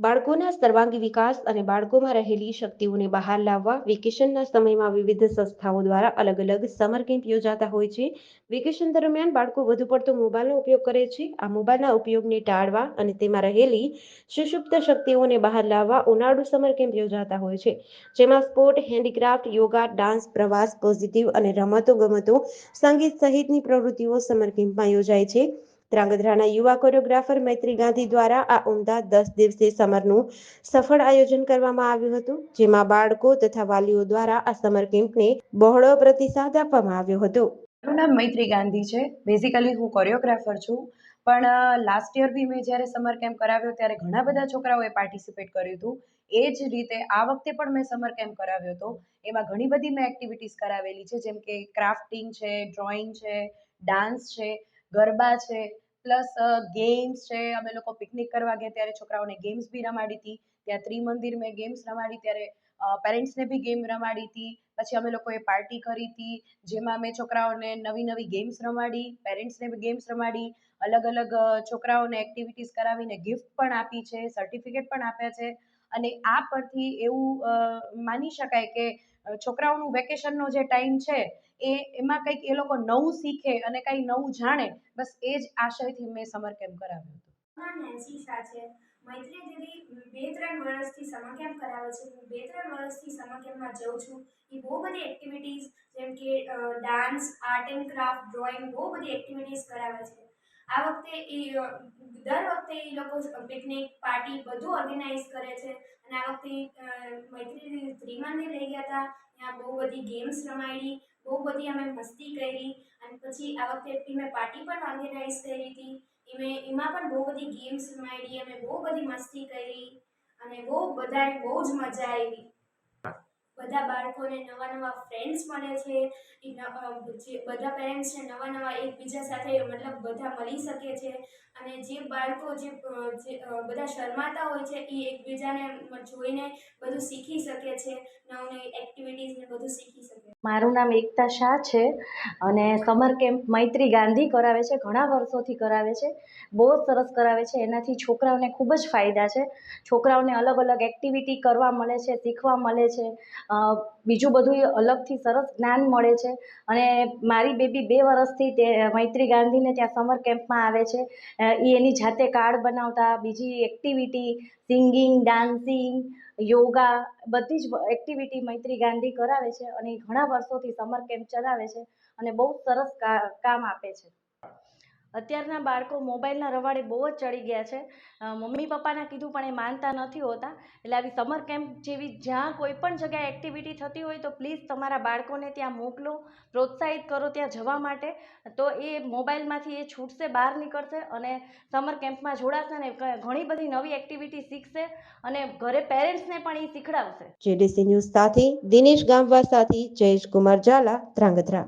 બાળકોના સર્વાંગી વિકાસ અને બાળકોમાં રહેલી શક્તિઓને બહાર લાવવા વેકેશનના સમયમાં વિવિધ સંસ્થાઓ દ્વારા અલગ અલગ સમર કેમ્પ યોજાતા હોય છે. વેકેશન દરમિયાન બાળકો વધુ પડતો મોબાઈલનો ઉપયોગ કરે છે. આ મોબાઈલના ઉપયોગને ટાળવા અને તેમાં રહેલી સુષુપ્ત શક્તિઓને બહાર લાવવા ઉનાળુ સમર કેમ્પ યોજાતા હોય છે. જેમાં સ્પોર્ટ, હેન્ડીક્રાફ્ટ, યોગા, ડાન્સ, પ્રવાસ, પોઝિટિવ અને રમતો ગમતો સંગીત સહિતની પ્રવૃત્તિઓ સમર કેમ્પમાં યોજાય છે. ધ્રાંગધ્રાના યુવા કોરિયોગ્રાફર મૈત્રી ગાંધી દ્વારા આ ઉમદા દસ દિવસીય સમરનું સફળ આયોજન કરવામાં આવ્યું હતું, જેમાં બાળકો તથા વાલીઓ દ્વારા આ સમર કેમ્પને બહોળો પ્રતિસાદ આપવામાં આવ્યો હતો. મારું નામ મૈત્રી ગાંધી છે. બેઝિકલી હું કોરિયોગ્રાફર છું. પણ લાસ્ટ યર બી મેં જ્યારે સમર કેમ્પ કરાવ્યો ત્યારે ઘણા બધા છોકરાઓએ પાર્ટિસિપેટ કર્યું હતું. એ જ રીતે આ વખતે પણ મેં સમર કેમ્પ કરાવ્યો હતો. એમાં ઘણી બધી મેં એક્ટિવિટીઝ કરાવેલી છે, જેમ કે ક્રાફ્ટિંગ છે ડ્રોઈંગ છે ડાન્સ છે. ગરબા છે, પ્લસ ગેમ્સ છે. અમે લોકો પિકનિક કરવા ગયા ત્યારે છોકરાઓને ગેમ્સ બી રમાડી હતી. ત્યાં ત્રિમંદિર મેં ગેમ્સ રમાડી ત્યારે પેરેન્ટ્સને બી ગેમ રમાડી હતી. પછી અમે લોકોએ પાર્ટી કરી હતી, જેમાં મેં છોકરાઓને નવી નવી ગેમ્સ રમાડી પેરેન્ટ્સને બી ગેમ્સ રમાડી. અલગ અલગ છોકરાઓને એક્ટિવિટીઝ કરાવીને ગિફ્ટ પણ આપી છે સર્ટિફિકેટ પણ આપ્યા છે. અને આ પરથી એવું માની શકાય કે છોકરાઓનું વેકેશનનો જે ટાઈમ છે એ, એમાં કંઈક એ લોકો નવું શીખે અને કંઈ નવું જાણે, બસ એ જ આશયથી મેં સમર કેમ્પ કરાવ્યું હતું. નેન્સી શાહ છે. મૈત્રી દીદી બે ત્રણ વર્ષથી સમર કેમ્પ કરાવે છે. હું બે ત્રણ વર્ષથી સમર કેમ્પમાં જઉં છું. એ બહુ બધી એક્ટિવિટીઝ, જેમ કે dance, art and craft, drawing, બહુ બધી એક્ટિવિટીઝ કરાવે છે. આ વખતે એ દર વખતે એ લોકો પિકનિક, પાર્ટી બધું ઓર્ગેનાઇઝ કરે છે. અને આ વખતે મૈત્રી ત્રિમંદિર લઈ ગયા હતા. ત્યાં બહુ બધી ગેમ્સ રમાડી. બહુ બધી અમે મસ્તી કરી અને પછી આ વખતે મેં પાર્ટી પણ ઓર્ગેનાઇઝ કરી હતી. એમાં એમાં પણ બહુ બધી ગેમ્સ રમાડી, અમે બહુ બધી મસ્તી કરી અને બહુ બધાએ બહુ જ મજા આવી. બધા બાળકોને નવા નવા ફ્રેન્ડ્સ મળે છે બધા પેરેન્ટ્સને નવા નવા એકબીજા સાથે મતલબ બધા મળી શકે છે અને જે બાળકો જે બધા શરમાતા હોય છે, એ એકબીજાને જોઈને બધું શીખી શકે છે, નવી નવી એક્ટિવિટીઝ ને બધું શીખી શકે મારું નામ એકતા શાહ છે અને સમર કેમ્પ મૈત્રી ગાંધી કરાવે છે, ઘણા વર્ષોથી કરાવે છે, બહુ જ સરસ કરાવે છે. એનાથી છોકરાઓને ખૂબ જ ફાયદા છે. છોકરાઓને અલગ અલગ એક્ટિવિટી કરવા મળે છે, શીખવા મળે છે. બીજું બધું અલગથી સરસ જ્ઞાન મળે છે. અને મારી બેબી બે વર્ષથી તે મૈત્રી ગાંધીને ત્યાં સમર કેમ્પમાં આવે છે. એ એની જાતે કાર્ડ બનાવતા, બીજી એક્ટિવિટી, સિંગિંગ, ડાન્સિંગ, યોગા, બધી જ એક્ટિવિટી મૈત્રી ગાંધી કરાવે છે અને ઘણા વર્ષોથી સમર કેમ્પ ચલાવે છે અને બહુ સરસ કામ આપે છે. અત્યારના બાળકો મોબાઈલના રવાડે બહુ જ ચડી ગયા છે. મમ્મી પપ્પાના કીધું પણ એ માનતા નથી હોતા. એટલે આવી સમર કેમ્પ જેવી જ્યાં કોઈ પણ જગ્યાએ એક્ટિવિટી થતી હોય તો પ્લીઝ તમારા બાળકોને ત્યાં મોકલો, પ્રોત્સાહિત કરો ત્યાં જવા માટે. તો એ મોબાઈલમાંથી એ છૂટશે, બહાર નીકળશે અને સમર કેમ્પમાં જોડાશે ને ઘણી બધી નવી એક્ટિવિટી શીખશે અને ઘરે પેરેન્ટ્સને પણ એ શીખડાવશે. જેડીસી ન્યૂઝ સાથે દિનેશ ગામવા સાથે જયેશ કુમાર ઝાલા ધ્રાંગધ્રા.